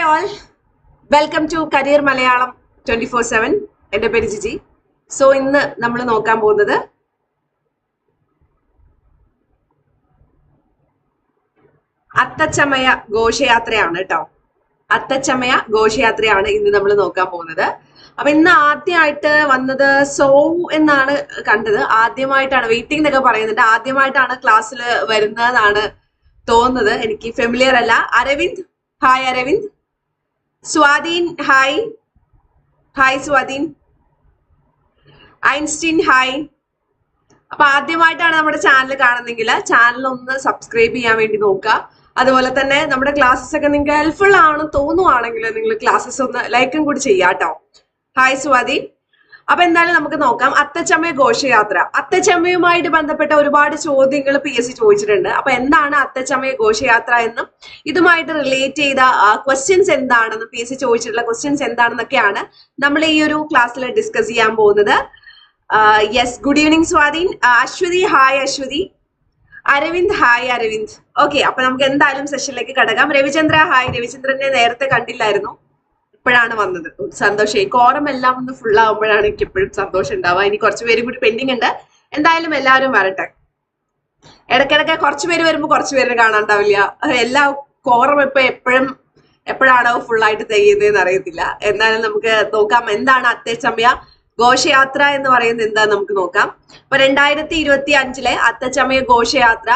Hi all welcome to career Malayalam twenty four seven എന്റെ പേര് Jiji. So ഇന്ന് നമ്മൾ നോക്കാൻ പോകുന്നത് അത്തച്ചമയ ഘോഷയാത്രയാണ് കേട്ടോ. അത്തച്ചമയ ഘോഷയാത്രയാണ് ഇന്ന് നമ്മൾ നോക്കാൻ പോകുന്നത്. അപ്പൊ ഇന്ന് ആദ്യമായിട്ട് വന്നത് സോ എന്നാണ് കണ്ടത്. ആദ്യമായിട്ടാണ് വെയിറ്റിംഗ് എന്നൊക്കെ പറയുന്നുണ്ട്. ആദ്യമായിട്ടാണ് ക്ലാസ്സിൽ വരുന്നതെന്നാണ് തോന്നുന്നത്. എനിക്ക് ഫെമിലിയർ അല്ല. Aravind. Hi Aravind. Swadheen hi. Hi Swadheen. Einstein hi. അപ്പൊ ആദ്യമായിട്ടാണ് നമ്മുടെ ചാനൽ കാണുന്നെങ്കിൽ ചാനൽ ഒന്ന് സബ്സ്ക്രൈബ് ചെയ്യാൻ വേണ്ടി നോക്കുക. അതുപോലെ തന്നെ നമ്മുടെ ക്ലാസ്സസ് ഒക്കെ നിങ്ങൾക്ക് ഹെൽപ്ഫുൾ ആണെന്ന് തോന്നുവാണെങ്കിൽ നിങ്ങൾ ക്ലാസ്സസ് ഒന്ന് ലൈക്കും കൂടി ചെയ്യാട്ടോ. ഹായ് സ്വാതി അപ്പൊ എന്തായാലും നമുക്ക് നോക്കാം. അത്തച്ചമ്മയ ഘോഷയാത്ര. അത്തച്ചമ്മയുമായിട്ട് ബന്ധപ്പെട്ട ഒരുപാട് ചോദ്യങ്ങൾ പി എസ് സി ചോദിച്ചിട്ടുണ്ട്. അപ്പൊ എന്താണ് അത്തച്ചമ്മയ ഘോഷയാത്ര എന്നും ഇതുമായിട്ട് റിലേറ്റ് ചെയ്ത ക്വസ്റ്റ്യൻസ് എന്താണെന്നും പി എസ് സി ചോദിച്ചിട്ടുള്ള ക്വസ്റ്റ്യൻസ് എന്താണെന്നൊക്കെയാണ് നമ്മൾ ഈ ഒരു ക്ലാസ്സിൽ ഡിസ്കസ് ചെയ്യാൻ പോകുന്നത്. Yes good evening Swadheen. Aswathy hi Aswathy. Aravind hi Aravind. Okay അപ്പൊ നമുക്ക് എന്തായാലും സെഷനിലേക്ക് കടക്കാം. രവിചന്ദ്ര ഹായ് രവിചന്ദ്രനെ നേരത്തെ കണ്ടില്ലായിരുന്നു. ഇപ്പോഴാണ് വന്നത്. സന്തോഷമായി കോറം എല്ലാം ഒന്ന് ഫുൾ ആവുമ്പോഴാണ് എനിക്ക് എപ്പോഴും സന്തോഷം ഉണ്ടാവുക. ഇനി കുറച്ച് പേരും കൂടി പെൻഡിങ് ഉണ്ട്. എന്തായാലും എല്ലാവരും വരട്ടെ. ഇടയ്ക്കിടയ്ക്ക് കുറച്ച് പേര് വരുമ്പോൾ കുറച്ച് പേര് കാണാണ്ടാവില്ല. എല്ലാ കോറം ഇപ്പൊ എപ്പോഴും എപ്പോഴാണോ ഫുൾ ആയിട്ട് തെയ്യുന്നതെന്ന് അറിയത്തില്ല. എന്നാലും നമുക്ക് നോക്കാം എന്താണ് അത്തേച്ചമയ ഘോഷയാത്ര എന്ന് പറയുന്നത് എന്താ നമുക്ക് നോക്കാം. അപ്പൊ രണ്ടായിരത്തി ഇരുപത്തി അഞ്ചിലെ അത്തച്ചമയ ഘോഷയാത്ര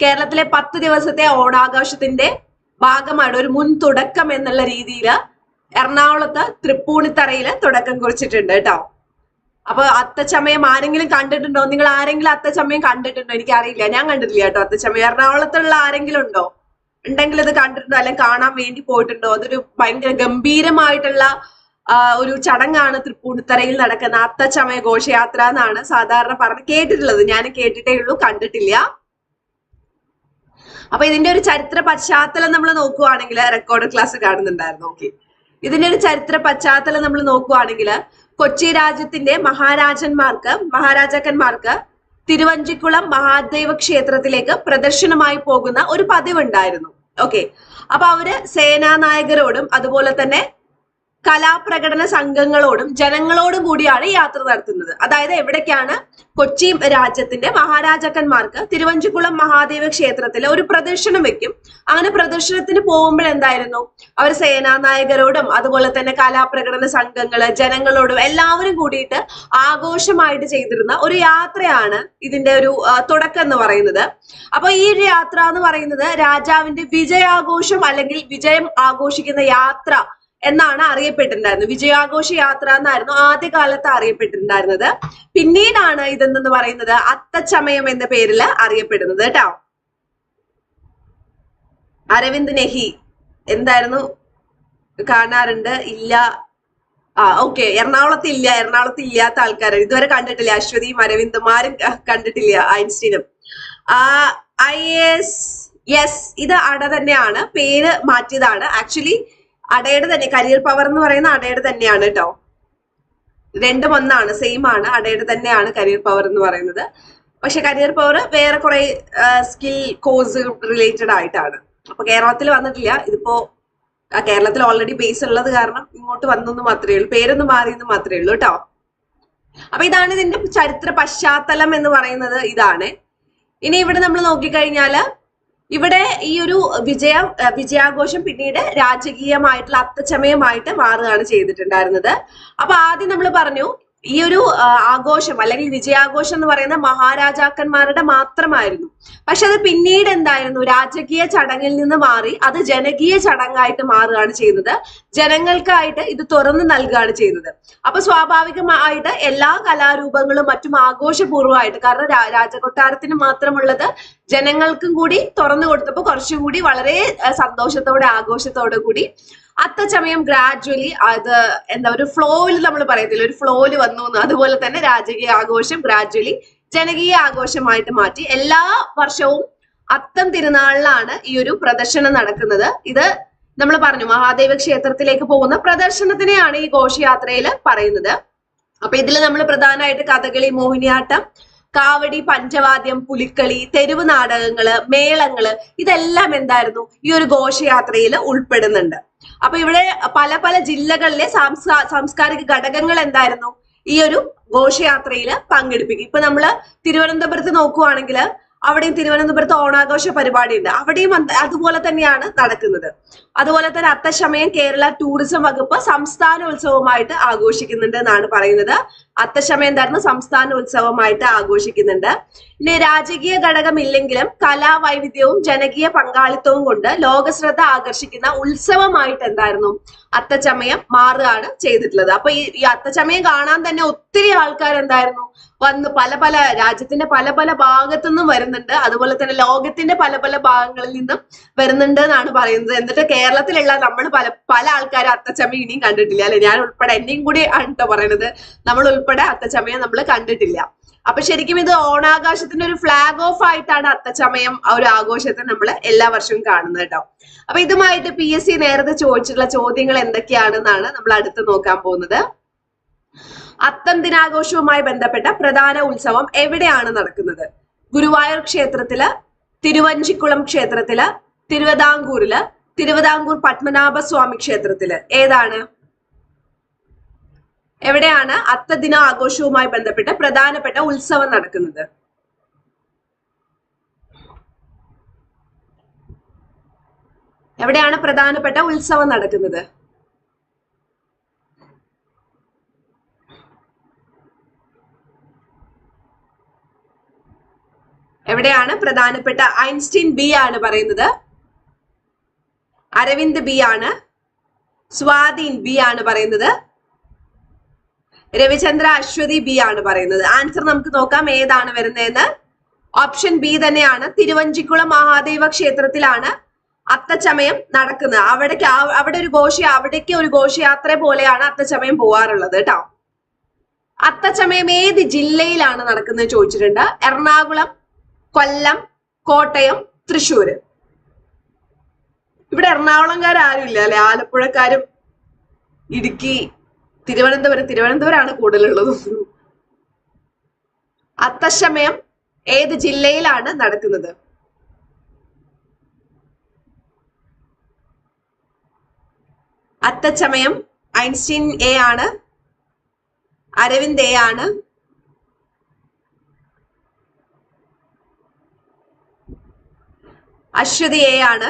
കേരളത്തിലെ പത്ത് ദിവസത്തെ ഓണാഘോഷത്തിന്റെ ഭാഗമാണ് ഒരു മുൻ തുടക്കം എന്നുള്ള രീതിയിൽ എറണാകുളത്ത് തൃപ്പൂണിത്തറയിൽ തുടക്കം കുറിച്ചിട്ടുണ്ട് കേട്ടോ. അപ്പൊ അത്തച്ചമയം ആരെങ്കിലും കണ്ടിട്ടുണ്ടോ? നിങ്ങൾ ആരെങ്കിലും അത്തച്ചമയം കണ്ടിട്ടുണ്ടോ? എനിക്കറിയില്ല. ഞാൻ കണ്ടിട്ടില്ല കേട്ടോ അത്തച്ചമയം. എറണാകുളത്തുള്ള ആരെങ്കിലും ഉണ്ടോ? ഉണ്ടെങ്കിൽ ഇത് കണ്ടിട്ടുണ്ടോ? അല്ലെങ്കിൽ കാണാൻ വേണ്ടി പോയിട്ടുണ്ടോ? അതൊരു ഭയങ്കര ഗംഭീരമായിട്ടുള്ള ഒരു ചടങ്ങാണ് തൃപ്പൂണിത്തറയിൽ നടക്കുന്ന അത്തച്ചമയ ഘോഷയാത്ര എന്നാണ് സാധാരണ പറഞ്ഞ് കേട്ടിട്ടുള്ളത്. ഞാൻ കേട്ടിട്ടേ ഉള്ളൂ കണ്ടിട്ടില്ല. അപ്പൊ ഇതിന്റെ ഒരു ചരിത്ര പശ്ചാത്തലം നമ്മൾ നോക്കുവാണെങ്കിൽ റെക്കോർഡ് ക്ലാസ് കാണുന്നുണ്ടായിരുന്നു. ഓക്കെ ഇതിന്റെ ഒരു ചരിത്ര പശ്ചാത്തലം നമ്മൾ നോക്കുവാണെങ്കിൽ കൊച്ചി രാജ്യത്തിന്റെ മഹാരാജന്മാർക്ക് മഹാരാജാക്കന്മാർക്ക് തിരുവഞ്ചിക്കുളം മഹാദേവ ക്ഷേത്രത്തിലേക്ക് പ്രദർശനമായി പോകുന്ന ഒരു പതിവുണ്ടായിരുന്നു. ഓക്കെ അപ്പൊ അവർ സേനാനായകരോടും അതുപോലെ തന്നെ കലാപ്രകടന സംഘങ്ങളോടും ജനങ്ങളോടും കൂടിയാണ് യാത്ര നടത്തുന്നത്. അതായത് എവിടേക്കാണ് കൊച്ചി രാജ്യത്തിന്റെ മഹാരാജാക്കന്മാർക്ക് തിരുവഞ്ചിക്കുളം മഹാദേവ ക്ഷേത്രത്തിൽ ഒരു പ്രദർശനം വെക്കും. അങ്ങനെ പ്രദർശനത്തിന് പോകുമ്പോൾ എന്തായിരുന്നു? അവർ സേനാനായകരോടും അതുപോലെ തന്നെ കലാപ്രകടന സംഘങ്ങൾ ജനങ്ങളോടും എല്ലാവരും കൂടിയിട്ട് ആഘോഷമായിട്ട് ചെയ്തിരുന്ന ഒരു യാത്രയാണ് ഇതിന്റെ ഒരു തുടക്കം എന്ന് പറയുന്നത്. അപ്പൊ ഈ യാത്ര എന്ന് പറയുന്നത് രാജാവിന്റെ വിജയാഘോഷം അല്ലെങ്കിൽ വിജയം ആഘോഷിക്കുന്ന യാത്ര എന്നാണ് അറിയപ്പെട്ടിട്ടുണ്ടായിരുന്നത്. വിജയാഘോഷ യാത്ര എന്നായിരുന്നു ആദ്യകാലത്ത് അറിയപ്പെട്ടിട്ടുണ്ടായിരുന്നത്. പിന്നീടാണ് ഇതെന്ന് പറയുന്നത്? അത്തച്ചമയം എന്ന പേരിൽ അറിയപ്പെടുന്നത് കേട്ടോ. അരവിന്ദ് നെഹി എന്തായിരുന്നു? കാണാറുണ്ട്. ഇല്ല. ആ ഓക്കെ. എറണാകുളത്ത് ഇല്ല. എറണാകുളത്ത് ഇല്ലാത്ത ആൾക്കാരാണ്. ഇതുവരെ കണ്ടിട്ടില്ല. അശ്വതിയും അരവിന്ദുമാരും കണ്ടിട്ടില്ല ഐൻസ്റ്റീനും. ആ ഐ എസ് യെസ് ഇത് അട തന്നെയാണ്. പേര് മാറ്റിയതാണ്. ആക്ച്വലി അടയുടെ തന്നെ കരിയർ പവർ എന്ന് പറയുന്ന അടയുടെ തന്നെയാണ് കേട്ടോ. രണ്ടും ഒന്നാണ് സെയിം ആണ്. അടയുടെ തന്നെയാണ് കരിയർ പവർ എന്ന് പറയുന്നത്. പക്ഷെ കരിയർ പവർ വേറെ കുറെ സ്കിൽ കോഴ്സ് റിലേറ്റഡ് ആയിട്ടാണ്. അപ്പൊ കേരളത്തിൽ വന്നിട്ടില്ല. ഇതിപ്പോ കേരളത്തിൽ ഓൾറെഡി ബേസ് ഉള്ളത് കാരണം ഇങ്ങോട്ട് വന്നെന്ന് മാത്രമേ ഉള്ളൂ. പേരൊന്ന് മാറിയെന്ന് മാത്രമേ ഉള്ളൂ കേട്ടോ. അപ്പൊ ഇതാണ് ഇതിന്റെ ചരിത്ര പശ്ചാത്തലം എന്ന് പറയുന്നത് ഇതാണ്. ഇനി ഇവിടെ നമ്മൾ നോക്കിക്കഴിഞ്ഞാൽ ഇവിടെ ഈ ഒരു വിജയ വിജയാഘോഷം പിന്നീട് രാജകീയമായിട്ടുള്ള അത്തച്ചമയമായിട്ട് മാറുകയാണ് ചെയ്തിട്ടുണ്ടായിരുന്നത്. അപ്പൊ ആദ്യം നമ്മൾ പറഞ്ഞു ഈ ഒരു ആഘോഷം അല്ലെങ്കിൽ വിജയാഘോഷം എന്ന് പറയുന്ന മഹാരാജാക്കന്മാരുടെ മാത്രമായിരുന്നു. പക്ഷെ അത് പിന്നീട് എന്തായിരുന്നു? രാജകീയ ചടങ്ങിൽ നിന്ന് മാറി അത് ജനകീയ ചടങ്ങായിട്ട് മാറുകയാണ് ചെയ്യുന്നത് ജനങ്ങൾക്കായിട്ട് ഇത് തുറന്നു നൽകുകയാണ് ചെയ്യുന്നത് അപ്പൊ സ്വാഭാവികമായിട്ട് എല്ലാ കലാരൂപങ്ങളും മറ്റും ആഘോഷപൂർവമായിട്ട് കാരണം രാജകൊട്ടാരത്തിന് മാത്രമുള്ളത് ജനങ്ങൾക്കും കൂടി തുറന്നു കൊടുത്തപ്പോൾ കുറച്ചുകൂടി വളരെ സന്തോഷത്തോടെ ആഘോഷത്തോടെ കൂടി അത്തച്ചമയം ഗ്രാജ്വലി അത് എന്താ ഒരു ഫ്ലോയിൽ നമ്മൾ പറയത്തില്ല ഒരു ഫ്ലോയിൽ വന്നു അതുപോലെ തന്നെ രാജകീയ ആഘോഷം ഗ്രാജ്വലി ജനകീയ ആഘോഷമായിട്ട് മാറ്റി. എല്ലാ വർഷവും അത്തം തിരുനാളിലാണ് ഈ ഒരു പ്രദർശനം നടക്കുന്നത്. ഇത് നമ്മൾ പറഞ്ഞു മഹാദേവ ക്ഷേത്രത്തിലേക്ക് പോകുന്ന പ്രദർശനത്തിനെയാണ് ഈ ഘോഷയാത്രയിൽ പറയുന്നത്. അപ്പൊ ഇതിൽ നമ്മൾ പ്രധാനമായിട്ട് കഥകളി മോഹിനിയാട്ടം കാവടി പഞ്ചവാദ്യം പുലിക്കളി തെരുവ് നാടകങ്ങൾ മേളങ്ങൾ ഇതെല്ലാം എന്തായിരുന്നു? ഈ ഒരു ഘോഷയാത്രയിൽ ഉൾപ്പെടുന്നുണ്ട്. അപ്പൊ ഇവിടെ പല പല ജില്ലകളിലെ സാംസ്കാരിക ഘടകങ്ങൾ എന്തായിരുന്നു? ഈ ഒരു ഘോഷയാത്രയിൽ പങ്കെടുപ്പിക്കും. ഇപ്പൊ നമ്മൾ തിരുവനന്തപുരത്ത് നോക്കുവാണെങ്കിൽ അവിടെയും തിരുവനന്തപുരത്ത് ഓണാഘോഷ പരിപാടി ഉണ്ട് അവിടെയും അതുപോലെ തന്നെയാണ് നടക്കുന്നത്. അതുപോലെ തന്നെ അത്തശമയം കേരള ടൂറിസം വകുപ്പ് സംസ്ഥാന ഉത്സവമായിട്ട് ആഘോഷിക്കുന്നുണ്ട് എന്നാണ് പറയുന്നത്. അത്തശമയം തരുന്ന സംസ്ഥാന ഉത്സവമായിട്ട് ആഘോഷിക്കുന്നുണ്ട്. ഇനി രാജകീയ ഘടകം ഇല്ലെങ്കിലും കലാവൈവിധ്യവും ജനകീയ പങ്കാളിത്തവും കൊണ്ട് ലോകശ്രദ്ധ ആകർഷിക്കുന്ന ഉത്സവമായിട്ട് എന്തായിരുന്നു? അത്തച്ചമയം മാറുകയാണ് ചെയ്തിട്ടുള്ളത്. അപ്പൊ ഈ അത്തച്ചമയം കാണാൻ തന്നെ ഒത്തിരി ആൾക്കാർ എന്തായിരുന്നു വന്ന് പല പല രാജ്യത്തിന്റെ പല പല ഭാഗത്തു നിന്നും വരുന്നുണ്ട്. അതുപോലെ തന്നെ ലോകത്തിന്റെ പല പല ഭാഗങ്ങളിൽ നിന്നും വരുന്നുണ്ട് എന്നാണ് പറയുന്നത്. എന്നിട്ട് കേരളത്തിലുള്ള നമ്മൾ പല പല ആൾക്കാരും അത്തച്ചമയം ഇനിയും കണ്ടിട്ടില്ല അല്ലെ? ഞാൻ ഉൾപ്പെടെ എന്നെയും കൂടി ആണ് പറയുന്നത് നമ്മൾ ഉൾപ്പെടെ അത്തച്ചമയം നമ്മൾ കണ്ടിട്ടില്ല. അപ്പൊ ശരിക്കും ഇത് ഓണാകാശത്തിന്റെ ഒരു ഫ്ലാഗ് ഓഫ് ആയിട്ടാണ് അത്തച്ചമയം ആ ഒരു ആഘോഷത്തെ നമ്മൾ എല്ലാ വർഷവും കാണുന്നത് കേട്ടോ അപ്പൊ ഇതുമായിട്ട് പി എസ് സി നേരത്തെ ചോദിച്ചിട്ടുള്ള ചോദ്യങ്ങൾ എന്തൊക്കെയാണെന്നാണ് നമ്മൾ അടുത്ത് നോക്കാൻ പോകുന്നത്. അത്തം ദിനാഘോഷവുമായി ബന്ധപ്പെട്ട പ്രധാന ഉത്സവം എവിടെയാണ് നടക്കുന്നത്? ഗുരുവായൂർ ക്ഷേത്രത്തിൽ തിരുവഞ്ചിക്കുളം ക്ഷേത്രത്തിൽ തിരുവിതാംകൂറിൽ തിരുവിതാംകൂർ പത്മനാഭസ്വാമി ക്ഷേത്രത്തിൽ. ഏതാണ്? എവിടെയാണ് അത്തദിന ആഘോഷവുമായി ബന്ധപ്പെട്ട പ്രധാനപ്പെട്ട ഉത്സവം നടക്കുന്നത്? എവിടെയാണ് പ്രധാനപ്പെട്ട ഉത്സവം നടക്കുന്നത്? എവിടെയാണ് പ്രധാനപ്പെട്ട ഐൻസ്റ്റീൻ ബി ആണ് പറയുന്നത്? അരവിന്ദ് ബി ആണ്. സ്വാധീൻ ബി ആണ് പറയുന്നത്. രവിചന്ദ്ര അശ്വതി ബി ആണ് പറയുന്നത്. ആൻസർ നമുക്ക് നോക്കാം ഏതാണ് വരുന്നതെന്ന്. ഓപ്ഷൻ ബി തന്നെയാണ്. തിരുവഞ്ചിക്കുളം മഹാദേവ ക്ഷേത്രത്തിലാണ് അത്തച്ചമയം നടക്കുന്നത്. അവിടേക്ക് അവിടെ ഒരു ഘോഷ അവിടേക്ക് ഒരു ഘോഷയാത്ര പോലെയാണ് അത്തച്ചമയം പോവാറുള്ളത് കേട്ടോ. അത്തച്ചമയം ഏത് ജില്ലയിലാണ് നടക്കുന്നത് ചോദിച്ചിട്ടുണ്ട്. എറണാകുളം കൊല്ലം കോട്ടയം തൃശ്ശൂര്. ഇവിടെ എറണാകുളംകാരും ഇല്ല അല്ലെ? ആലപ്പുഴക്കാരും ഇടുക്കി തിരുവനന്തപുരം തിരുവനന്തപുരമാണ് കൂടുതലുള്ളത്. അത്തശമയം ഏത് ജില്ലയിലാണ് നടക്കുന്നത്? അത്തച്ചമയം ഐൻസ്റ്റീൻ എ ആണ് അരവിന്ദ് എ ആണ് അശ്വതി എ ആണ്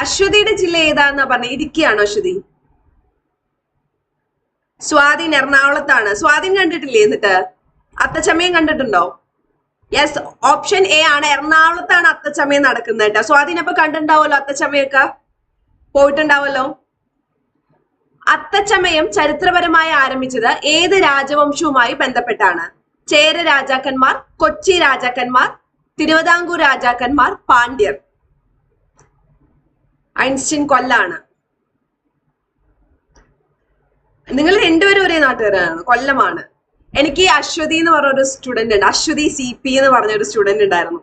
അശ്വതിയുടെ ജില്ല ഏതാന്നാ പറഞ്ഞത് ഇടുക്കിയാണോ അശ്വതി? സ്വാതിൻ എറണാകുളത്താണ്. സ്വാതിൻ കണ്ടിട്ടില്ലേ എന്നിട്ട്? അത്തച്ചമയം കണ്ടിട്ടുണ്ടോ? യെസ് ഓപ്ഷൻ എ ആണ്. എറണാകുളത്താണ് അത്തച്ചമയം നടക്കുന്നത് കേട്ടോ. സ്വാധീൻ അപ്പൊ കണ്ടിട്ടുണ്ടാവുമല്ലോ അത്തച്ചമയൊക്കെ പോയിട്ടുണ്ടാവല്ലോ അത്തച്ചമയം ചരിത്രപരമായി ആരംഭിച്ചത് ഏത് രാജവംശവുമായി ബന്ധപ്പെട്ടാണ്? ചേര രാജാക്കന്മാർ കൊച്ചി രാജാക്കന്മാർ തിരുവിതാംകൂർ രാജാക്കന്മാർ പാണ്ഡ്യർ. ഐൻസ്റ്റീൻ കൊല്ലാണ്. നിങ്ങൾ രണ്ടുപേരും ഒരേ നാട്ടുകാരാണ്. കൊല്ലമാണ്. എനിക്ക് അശ്വതി എന്ന് പറഞ്ഞ ഒരു സ്റ്റുഡന്റ് ഉണ്ട്. അശ്വതി സി പി എന്ന് പറഞ്ഞ ഒരു സ്റ്റുഡന്റ് ഉണ്ടായിരുന്നു.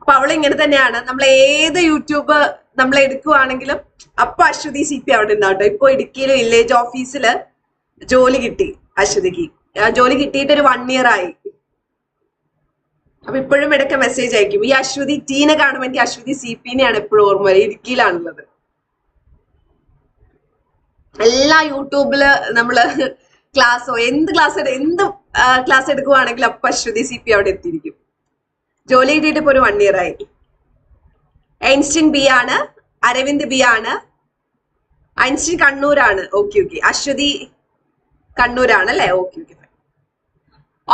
അപ്പൊ അവൾ ഇങ്ങനെ തന്നെയാണ്. നമ്മൾ ഏത് യൂട്യൂബ് നമ്മൾ എടുക്കുവാണെങ്കിലും അപ്പൊ അശ്വതി സി പി അവിടെ ഉണ്ടാവട്ടെ ഇപ്പൊ ഇടുക്കിയിലെ വില്ലേജ് ഓഫീസിൽ ജോലി കിട്ടി അശ്വതിക്ക്. ജോലി കിട്ടിയിട്ട് ഒരു വൺ ഇയർ ആയി. അപ്പൊ ഇപ്പോഴും ഇടയ്ക്ക് മെസ്സേജ് അയക്കും. ഈ അശ്വതി ടീനെ കാണുമ്പോൾ എനിക്ക് അശ്വതി സി പിന്നെയാണ് എപ്പോഴും ഓർമ്മ വരിക. ഇടുക്കിയിലാണുള്ളത്. എല്ലാ യൂട്യൂബിൽ നമ്മൾ ക്ലാസ്സോ എന്ത് ക്ലാസ് എന്ത് ക്ലാസ് എടുക്കുവാണെങ്കിലും അപ്പൊ അശ്വതി സി പി അവിടെ എത്തിയിരിക്കും. ജോലി കിട്ടിയിട്ട് ഇപ്പൊ ഒരു വൺ ഇയർ ആയി. ഐൻസ്റ്റീൻ ബി ആണ് അരവിന്ദ് ബി ആണ് ഐൻസ്റ്റീൻ കണ്ണൂരാണ്. ഓക്കെ ഓക്കെ അശ്വതി കണ്ണൂരാണ് അല്ലെ? ഓക്കെ ഓക്കെ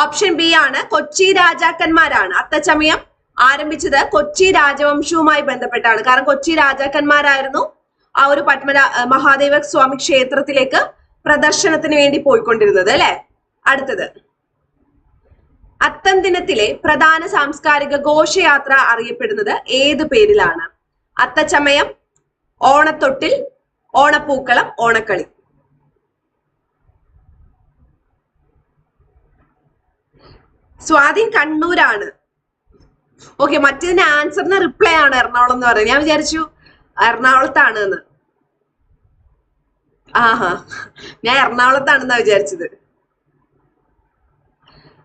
ഓപ്ഷൻ ബി ആണ് കൊച്ചി രാജാക്കന്മാരാണ്. അത്തച്ചമയം ആരംഭിച്ചത് കൊച്ചി രാജവംശവുമായി ബന്ധപ്പെട്ടാണ്. കാരണം കൊച്ചി രാജാക്കന്മാരായിരുന്നു ആ ഒരു പത്മന മഹാദേവ സ്വാമി ക്ഷേത്രത്തിലേക്ക് പ്രദർശനത്തിന് വേണ്ടി പോയിക്കൊണ്ടിരുന്നത് അല്ലെ? അടുത്തത്. അത്തം ദിനത്തിലെ പ്രധാന സാംസ്കാരിക ഘോഷയാത്ര അറിയപ്പെടുന്നത് ഏത് പേരിലാണ്? അത്തച്ചമയം ഓണത്തൊട്ടിൽ ഓണപ്പൂക്കളം ഓണക്കളി. സ്വാധീൻ കണ്ണൂരാണ്. ഓക്കെ മറ്റേതിന്റെ ആൻസറിന് റിപ്ലൈ ആണ് എറണാകുളം എന്ന് പറയുന്നത്. ഞാൻ വിചാരിച്ചു എറണാകുളത്താണ് എന്ന് ആഹാ ഞാൻ എറണാകുളത്താണെന്നാ വിചാരിച്ചത്.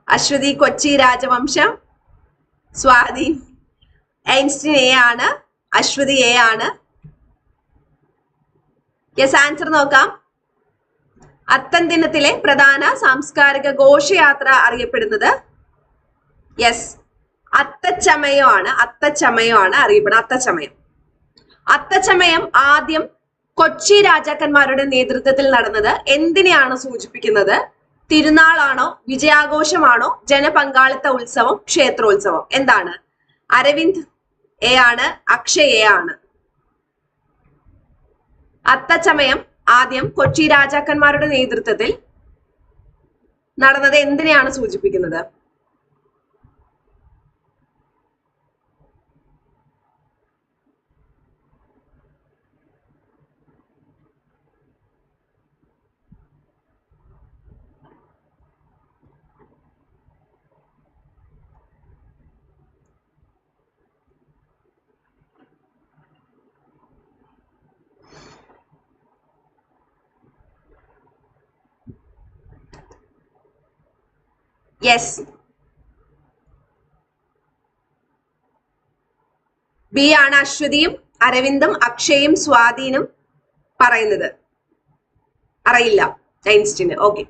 അശ്വതി കൊച്ചി രാജവംശം. സ്വാതി ഐൻസ്റ്റീൻ എ ആണ്. അശ്വതി എ ആണ്. യെസ് ആൻസർ നോക്കാം. അത്തം ദിനത്തിലെ പ്രധാന സാംസ്കാരിക ഘോഷയാത്ര അറിയപ്പെടുന്നത് യെസ് അത്തച്ചമയമാണ് അത്തച്ചമയമാണ് അറിയപ്പെടുന്നത്. അത്തച്ചമയം. അത്തച്ചമയം ആദ്യം കൊച്ചി രാജാക്കന്മാരുടെ നേതൃത്വത്തിൽ നടന്നത് എന്തിനെയാണ് സൂചിപ്പിക്കുന്നത്? തിരുനാളാണോ വിജയാഘോഷമാണോ ജനപങ്കാളിത്ത ഉത്സവം ക്ഷേത്രോത്സവം? എന്താണ്? അരവിന്ദ് എ ആണ് അക്ഷയ് എ ആണ്. അത്തച്ചമയം ആദ്യം കൊച്ചി രാജാക്കന്മാരുടെ നേതൃത്വത്തിൽ നടന്നത് എന്തിനെയാണ് സൂചിപ്പിക്കുന്നത്? യെസ് ബി ആണ് അശ്വതിയും അരവിന്ദും അക്ഷയും സ്വാധീനും പറയുന്നത്. അറിയില്ല ഐൻസ്റ്റിന്. ഓക്കെ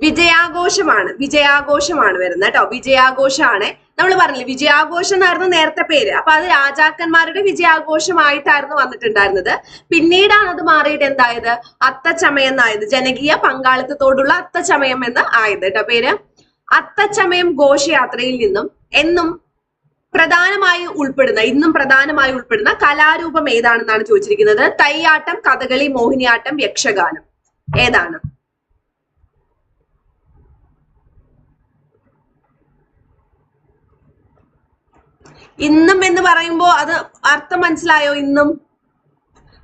വിജയാഘോഷമാണ് വിജയാഘോഷമാണ് വരുന്നത് കേട്ടോ. വിജയാഘോഷമാണ്. നമ്മൾ പറഞ്ഞില്ലേ വിജയാഘോഷം എന്നായിരുന്നു നേരത്തെ പേര്. അപ്പൊ അത് രാജാക്കന്മാരുടെ വിജയാഘോഷമായിട്ടായിരുന്നു വന്നിട്ടുണ്ടായിരുന്നത്. പിന്നീടാണ് അത് മാറിയിട്ട് എന്തായത്? അത്തച്ചമയം എന്നായത്. ജനകീയ പങ്കാളിത്തത്തോടുള്ള അത്തച്ചമയം എന്ന് ആയത്. കേട്ടോ പേര്? അത്തച്ചമയം ഘോഷയാത്രയിൽ നിന്നും എന്നും പ്രധാനമായി ഉൾപ്പെടുന്ന ഇന്നും പ്രധാനമായി ഉൾപ്പെടുന്ന കലാരൂപം ഏതാണെന്നാണ് ചോദിച്ചിരിക്കുന്നത്? തയ്യാട്ടം കഥകളി മോഹിനിയാട്ടം യക്ഷഗാനം. ഏതാണ്? ഇന്നും എന്ന് പറയുമ്പോ അത് അർത്ഥം മനസ്സിലായോ? ഇന്നും.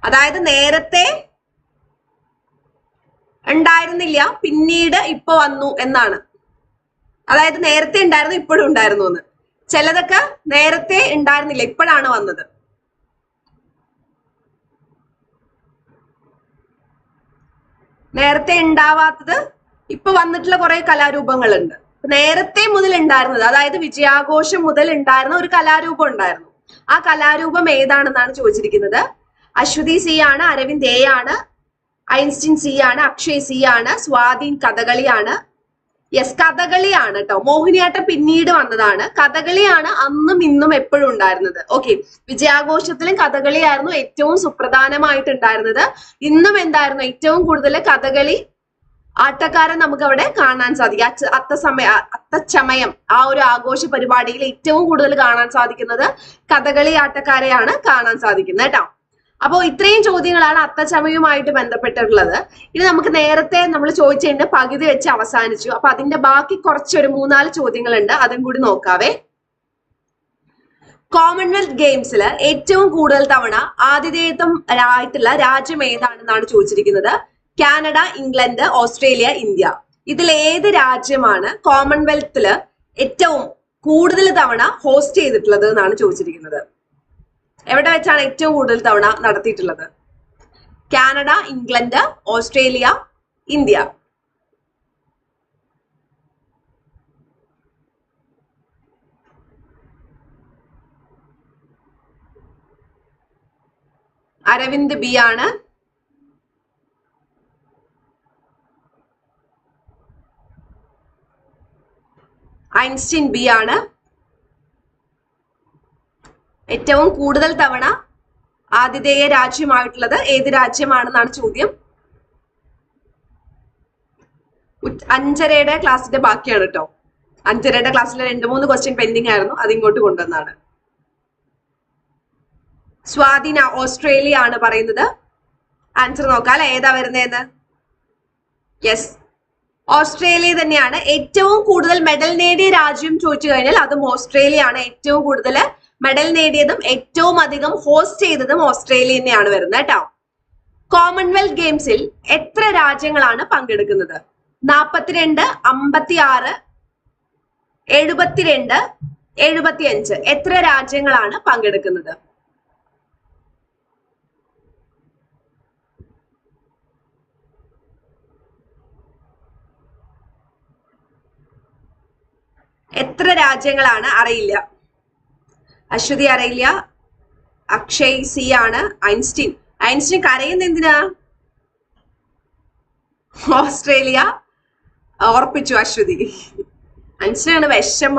അതായത് നേരത്തെ ഉണ്ടായിരുന്നില്ല പിന്നീട് ഇപ്പൊ വന്നു എന്നാണ്. അതായത് നേരത്തെ ഉണ്ടായിരുന്നു ഇപ്പോഴും ഉണ്ടായിരുന്നു എന്ന്. ചിലതൊക്കെ നേരത്തെ ഉണ്ടായിരുന്നില്ല ഇപ്പോഴാണ് വന്നത്. നേരത്തെ ഉണ്ടാവാത്തത് ഇപ്പൊ വന്നിട്ടുള്ള കുറെ കലാരൂപങ്ങളുണ്ട്. നേരത്തെ മുതൽ ഉണ്ടായിരുന്നത് അതായത് വിജയാഘോഷം മുതൽ ഉണ്ടായിരുന്ന ഒരു കലാരൂപം ഉണ്ടായിരുന്നു. ആ കലാരൂപം ഏതാണെന്നാണ് ചോദിച്ചിരിക്കുന്നത്? അശ്വതി സി ആണ് അരവിന്ദ് എ ആണ് ഐൻസ്റ്റീൻ സി ആണ് അക്ഷയ് സി ആണ് സ്വാധീൻ കഥകളിയാണ് യെസ് കഥകളിയാണ് കേട്ടോ മോഹിനിയാട്ടം പിന്നീട് വന്നതാണ്. കഥകളിയാണ് അന്നും ഇന്നും എപ്പോഴും ഉണ്ടായിരുന്നത്. ഓക്കെ വിജയാഘോഷത്തിലും കഥകളിയായിരുന്നു ഏറ്റവും സുപ്രധാനമായിട്ട് ഉണ്ടായിരുന്നത് ഇന്നും എന്തായിരുന്നു? ഏറ്റവും കൂടുതൽ കഥകളി ആട്ടക്കാരെ നമുക്ക് അവിടെ കാണാൻ സാധിക്കും. അത്തസമയ അത്തച്ചമയം ആ ഒരു ആഘോഷ പരിപാടിയിൽ ഏറ്റവും കൂടുതൽ കാണാൻ സാധിക്കുന്നത് കഥകളി ആട്ടക്കാരെയാണ് കാണാൻ സാധിക്കുന്നത് കേട്ടോ അപ്പോൾ ഇത്രയും ചോദ്യങ്ങളാണ് അത്തച്ചമയവുമായിട്ട് ബന്ധപ്പെട്ടിട്ടുള്ളത്. ഇനി നമുക്ക് നേരത്തെ നമ്മൾ ചോദിച്ചതിന്റെ പകുതി വെച്ച് അവസാനിച്ചു. അപ്പൊ അതിന്റെ ബാക്കി കുറച്ചൊരു മൂന്നാൽ ചോദ്യങ്ങളുണ്ട്. അതും കൂടി നോക്കാവേ. കോമൺവെൽത്ത് ഗെയിംസിൽ ഏറ്റവും കൂടുതൽ തവണ ആതിഥേയത്വം ആയിട്ടുള്ള രാജ്യം ഏതാണെന്നാണ് ചോദിച്ചിരിക്കുന്നത്? Canada England Australia India. ഇതിൽ ഏത് രാജ്യമാണ് കോമൺവെൽത്തിൽ ഏറ്റവും കൂടുതൽ തവണ ഹോസ്റ്റ് ചെയ്തിട്ടുള്ളത് എന്നാണ് ചോദിച്ചിരിക്കുന്നത്? എവിടെ വെച്ചാണ് ഏറ്റവും കൂടുതൽ തവണ നടത്തിയിട്ടുള്ളത്? Canada England Australia India. Aravind B ആണ്. ഐൻസ്റ്റീൻ ബി ആണ്. ഏറ്റവും കൂടുതൽ തവണ ആതിഥേയ രാജ്യമായിട്ടുള്ളത് ഏത് രാജ്യമാണെന്നാണ് ചോദ്യം? അഞ്ചരയുടെ ക്ലാസ്സിന്റെ ബാക്കിയാണ് കേട്ടോ. അഞ്ചരയുടെ ക്ലാസ്സിലെ രണ്ട് മൂന്ന് ക്വസ്റ്റ്യൻ പെൻഡിങ് ആയിരുന്നു. അത് ഇങ്ങോട്ട് കൊണ്ടുവന്നാണ്. സ്വാധീന ഓസ്ട്രേലിയ ആണ് പറയുന്നത്. ആൻസർ നോക്കാം അല്ലെ? ഏതാ വരുന്നതെന്ന്? യെസ് ഓസ്ട്രേലിയ തന്നെയാണ് ഏറ്റവും കൂടുതൽ മെഡൽ നേടിയ രാജ്യം ചോദിച്ചു കഴിഞ്ഞാൽ അതും ഓസ്ട്രേലിയ ആണ് ഏറ്റവും കൂടുതൽ മെഡൽ നേടിയതും ഏറ്റവും അധികം ഹോസ്റ്റ് ചെയ്തതും ഓസ്ട്രേലിയ തന്നെയാണ് വരുന്നത് കേട്ടോ. കോമൺവെൽത്ത് ഗെയിംസിൽ എത്ര രാജ്യങ്ങളാണ് പങ്കെടുക്കുന്നത്? നാൽപ്പത്തിരണ്ട് അമ്പത്തി ആറ് എഴുപത്തിരണ്ട് എഴുപത്തിയഞ്ച്. എത്ര രാജ്യങ്ങളാണ് പങ്കെടുക്കുന്നത്? എത്ര രാജ്യങ്ങളാണ് അറിയില്ല. അശ്വതി അറിയില്ല അക്ഷയ് സി ആണ് ഐൻസ്റ്റീൻ. ഐൻസ്റ്റീൻ കരയുന്ന എന്തിനാ? ഓസ്ട്രേലിയ ഓർപ്പിച്ചു അശ്വതി. അഞ്ചാണ് വിഷമ.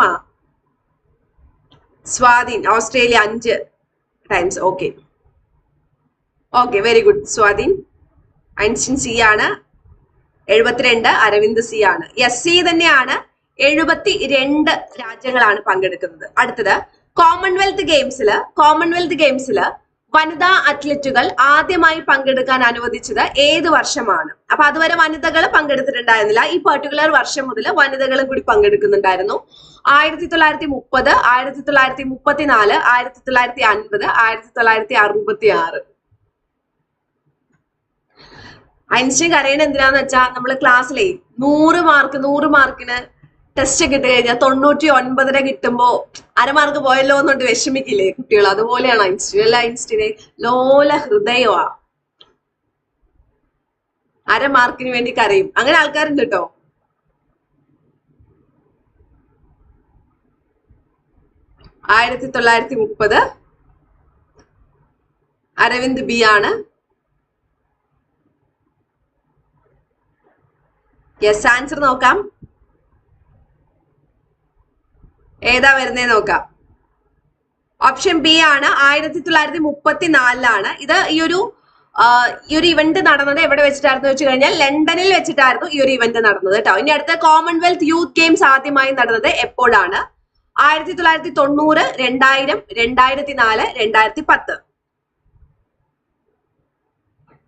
സ്വാധീൻ ഓസ്ട്രേലിയ അഞ്ച് times okay okay very good Swadheen Einstein C ആണ് എഴുപത്തിരണ്ട് അരവിന്ദ് സി ആണ്. എസ് സി തന്നെയാണ് എഴുപത്തി രണ്ട് രാജ്യങ്ങളാണ് പങ്കെടുക്കുന്നത്. അടുത്തത് കോമൺവെൽത്ത് ഗെയിംസിൽ കോമൺവെൽത്ത് ഗെയിംസിൽ വനിതാ അത്ലറ്റുകൾ ആദ്യമായി പങ്കെടുക്കാൻ അനുവദിച്ചത് ഏത് വർഷമാണ്? അപ്പൊ അതുവരെ വനിതകൾ പങ്കെടുത്തിട്ടുണ്ടായിരുന്നില്ല. ഈ പെർട്ടിക്കുലർ വർഷം മുതൽ വനിതകളും കൂടി പങ്കെടുക്കുന്നുണ്ടായിരുന്നു. ആയിരത്തി തൊള്ളായിരത്തി മുപ്പത് ആയിരത്തി തൊള്ളായിരത്തി മുപ്പത്തിനാല് ആയിരത്തി തൊള്ളായിരത്തി അൻപത് ആയിരത്തി തൊള്ളായിരത്തി അറുപത്തി ആറ് ഐൻസ്റ്റീൻ കരയണ എന്തിനാന്ന് വെച്ചാൽ നമ്മൾ ക്ലാസ്സിലെ നൂറ് മാർക്ക് നൂറ് മാർക്കിന് ടെസ്റ്റ് ഒക്കെ ഇട്ട് കഴിഞ്ഞാൽ തൊണ്ണൂറ്റി ഒൻപതര കിട്ടുമ്പോ അരമാർക്ക് പോയല്ലോ എന്നുകൊണ്ട് വിഷമിക്കില്ലേ കുട്ടികൾ അതുപോലെയാണ് ഐൻസ്റ്റീൻ അല്ല ഐൻസ്റ്റീനെ ലോല ഹൃദയമാ അരമാർക്കിന് വേണ്ടി കരയും. അങ്ങനെ ആൾക്കാരുണ്ട് കേട്ടോ ആയിരത്തി തൊള്ളായിരത്തി മുപ്പത് അരവിന്ദ് ബി ആണ്. യെസ് ആൻസർ നോക്കാം. ഏതാ വരുന്നേ നോക്കാം. ഓപ്ഷൻ ബി ആണ് ആയിരത്തി തൊള്ളായിരത്തി മുപ്പത്തി നാലിലാണ് ഇത് ഈ ഒരു ഈ ഒരു ഇവന്റ് നടന്നത് എവിടെ വെച്ചിട്ടായിരുന്നു വെച്ച് കഴിഞ്ഞാൽ ലണ്ടനിൽ വെച്ചിട്ടായിരുന്നു ഈ ഒരു ഇവന്റ് നടന്നത് കേട്ടോ. ഇനി അടുത്ത കോമൺവെൽത്ത് യൂത്ത് ഗെയിംസ് ആദ്യമായി നടന്നത് എപ്പോഴാണ്? ആയിരത്തി തൊള്ളായിരത്തി തൊണ്ണൂറ് രണ്ടായിരം രണ്ടായിരത്തി നാല് രണ്ടായിരത്തി പത്ത്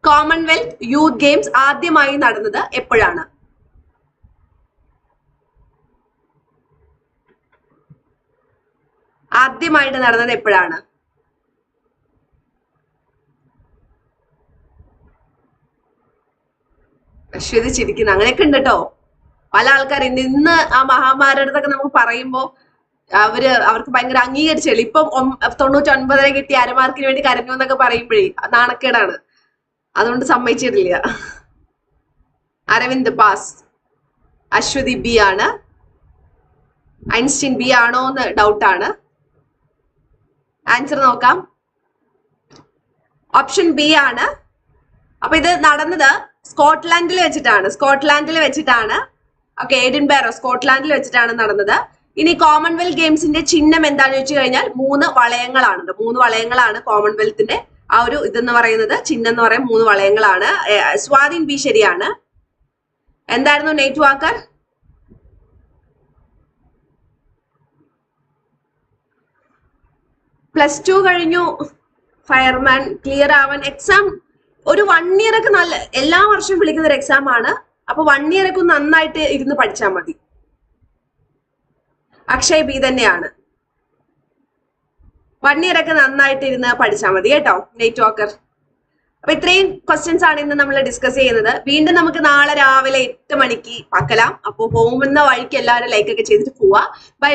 കോമൺവെൽത്ത് യൂത്ത് ഗെയിംസ് ആദ്യമായി നടന്നത് എപ്പോഴാണ്? ആദ്യമായിട്ട് നടന്നത് എപ്പോഴാണ്? അശ്വതി ചിരിക്കുന്നു അങ്ങനെയൊക്കെ ഉണ്ട് കേട്ടോ. പല ആൾക്കാരും ഇന്ന് ആ മഹാമാരുടെ അടുത്തൊക്കെ നമുക്ക് പറയുമ്പോ അവർ അവർക്ക് ഭയങ്കര അംഗീകരിച്ചല്ലേ ഇപ്പം ഒൻപതിനെ കിട്ടി അരമാർക്കിന് വേണ്ടി കരഞ്ഞു എന്നൊക്കെ പറയുമ്പോഴേ നാണക്കേടാണ്. അതുകൊണ്ട് സമ്മതിച്ചിട്ടില്ല. അരവിന്ദ് പാസ് അശ്വതി ബി ആണ് ഐൻസ്റ്റീൻ ബി ആണോ എന്ന് ഡൗട്ടാണ് ആൻസർ നോക്കാം. ഓപ്ഷൻ ബി ആണ്. അപ്പൊ ഇത് നടന്നത് സ്കോട്ട്ലാൻഡിൽ വെച്ചിട്ടാണ്. സ്കോട്ട്ലാൻഡിൽ വെച്ചിട്ടാണ്. ഓക്കെ എഡിൻബാറോ സ്കോട്ട്ലാൻഡിൽ വെച്ചിട്ടാണ് നടന്നത്. ഇനി കോമൺവെൽത്ത് ഗെയിംസിന്റെ ചിഹ്നം എന്താണെന്ന് വെച്ച് കഴിഞ്ഞാൽ മൂന്ന് വളയങ്ങളാണ് മൂന്ന് വളയങ്ങളാണ് കോമൺവെൽത്തിന്റെ ആ ഒരു ഇതെന്ന് പറയുന്നത്. ചിഹ്നം എന്ന് പറയുന്നത് മൂന്ന് വളയങ്ങളാണ്. സ്വാധീൻ ബി ശരിയാണ്. എന്തായിരുന്നു നെയ്റ്റ് വാക്കർ പ്ലസ് ടു കഴിഞ്ഞു ഫയർമാൻ ക്ലിയർ ആവാൻ എക്സാം ഒരു വൺ ഇയർ ഒക്കെ നല്ല എല്ലാ വർഷവും വിളിക്കുന്ന ഒരു എക്സാം ആണ്. അപ്പൊ വൺ ഇയർ ഒക്കെ നന്നായിട്ട് ഇരുന്ന് പഠിച്ചാൽ മതി. അക്ഷയ് ബി തന്നെയാണ്. വൺ ഇയർ ഒക്കെ നന്നായിട്ട് ഇരുന്ന് പഠിച്ചാൽ മതി കേട്ടോ നെയ്റ്റ് വാക്കർ അപ്പൊ ഇത്രയും ക്വസ്റ്റ്യൻസ് ആണ് ഇന്ന് നമ്മൾ ഡിസ്കസ് ചെയ്യുന്നത്. വീണ്ടും നമുക്ക് നാളെ രാവിലെ എട്ട് മണിക്ക് പാക്കലാം. അപ്പോൾ പോകുന്ന വഴിക്ക് എല്ലാവരും ലൈക്ക് ഒക്കെ ചെയ്തിട്ട് പോവാ. ബൈ